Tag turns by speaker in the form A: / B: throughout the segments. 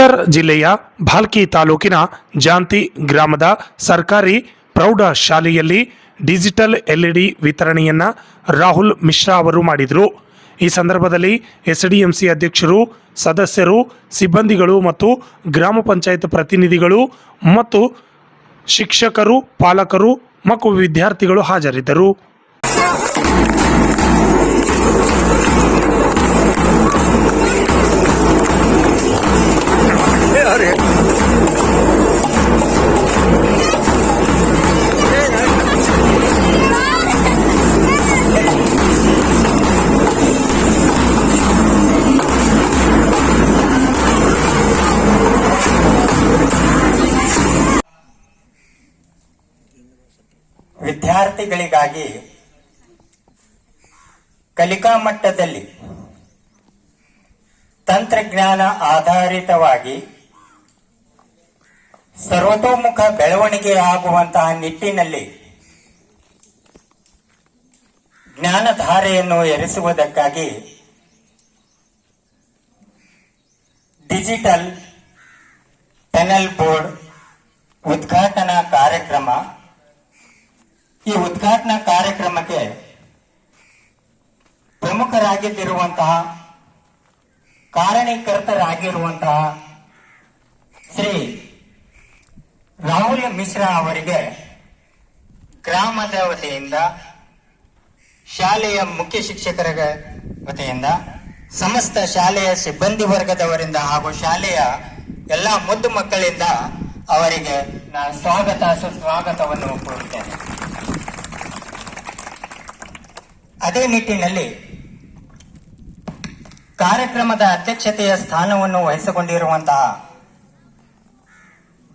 A: ಬೀದರ್ ಜಿಲ್ಲೆಯ ಭಾಲ್ಕಿ ತಾಲೂಕಿನ ಜಾಂತಿ ಗ್ರಾಮದ ಸರ್ಕಾರಿ ಪ್ರೌಢ ಶಾಲೆಯಲ್ಲಿ ಡಿಜಿಟಲ್ ಎಲ್ಇಡಿ ವಿತರಣೆಯನ್ನ ರಾಹುಲ್ ಮಿಶ್ರಾ ಅವರು ಮಾಡಿದರು. ಈ ಸಂದರ್ಭದಲ್ಲಿ ಎಸ್ಡಿಎಂಸಿ ಅಧ್ಯಕ್ಷರು, ಸದಸ್ಯರು, ಸಿಬ್ಬಂದಿಗಳು ಮತ್ತು ಗ್ರಾಮ ಪಂಚಾಯತ್ ಪ್ರತಿನಿಧಿಗಳು ಮತ್ತು ಶಿಕ್ಷಕರು, ಪಾಲಕರು ಮತ್ತು ವಿದ್ಯಾರ್ಥಿಗಳು ಹಾಜರಿದ್ದರು.
B: ವಿದ್ಯಾರ್ಥಿಗಳಿಗಾಗಿ ಕಲಿಕಾ ಮಟ್ಟದಲ್ಲಿ ತಂತ್ರಜ್ಞಾನ ಆಧಾರಿತವಾಗಿ ಸರ್ವತೋಮುಖ ಬೆಳವಣಿಗೆ ಆಗುವಂತಹ ನಿಟ್ಟಿನಲ್ಲಿ ಜ್ಞಾನಧಾರೆಯನ್ನು ಎರಿಸುವುದಕ್ಕಾಗಿ ಡಿಜಿಟಲ್ ಪೆನಲ್ ಬೋರ್ಡ್ ಉದ್ಘಾಟನಾ ಕಾರ್ಯಕ್ರಮ. ಈ ಉದ್ಘಾಟನಾ ಕಾರ್ಯಕ್ರಮಕ್ಕೆ ಪ್ರಮುಖರಾಗಿದ್ದಿರುವಂತಹ ಕಾರಣೀಕರ್ತರಾಗಿರುವಂತಹ ಶ್ರೀ ರಾಹುಲ್ ಮಿಶ್ರಾ ಅವರಿಗೆ ಗ್ರಾಮದ ವತಿಯಿಂದ ಶಾಲೆಯ ಮುಖ್ಯ ಶಿಕ್ಷಕರ ವತಿಯಿಂದ, ಸಮಸ್ತ ಶಾಲೆಯ ಸಿಬ್ಬಂದಿ ವರ್ಗದವರಿಂದ ಹಾಗೂ ಶಾಲೆಯ ಎಲ್ಲ ಮುದ್ದು ಮಕ್ಕಳಿಂದ ಅವರಿಗೆ ನಾನು ಸ್ವಾಗತ, ಸುಸ್ವಾಗತವನ್ನು ಕೋರುತ್ತೇನೆ. ಅದೇ ನಿಟ್ಟಿನಲ್ಲಿ ಕಾರ್ಯಕ್ರಮದ ಅಧ್ಯಕ್ಷತೆಯ ಸ್ಥಾನವನ್ನು ವಹಿಸಿಕೊಂಡಿರುವಂತಹ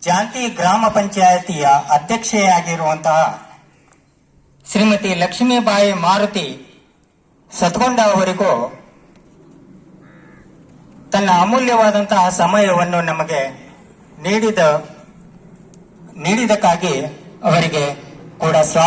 B: ಜಾಂತಿ ಗ್ರಾಮ ಪಂಚಾಯತಿಯ ಅಧ್ಯಕ್ಷೆಯಾಗಿರುವಂತಹ ಶ್ರೀಮತಿ ಲಕ್ಷ್ಮೀಬಾಯಿ ಮಾರುತಿ ಸತ್ಕೊಂಡ ಅವರಿಗೂ ತನ್ನ ಅಮೂಲ್ಯವಾದಂತಹ ಸಮಯವನ್ನು ನಮಗೆ ನೀಡಿದ ನೀಡಿದಕ್ಕಾಗಿ ಅವರಿಗೆ ಕೂಡ ಸ್ವಾ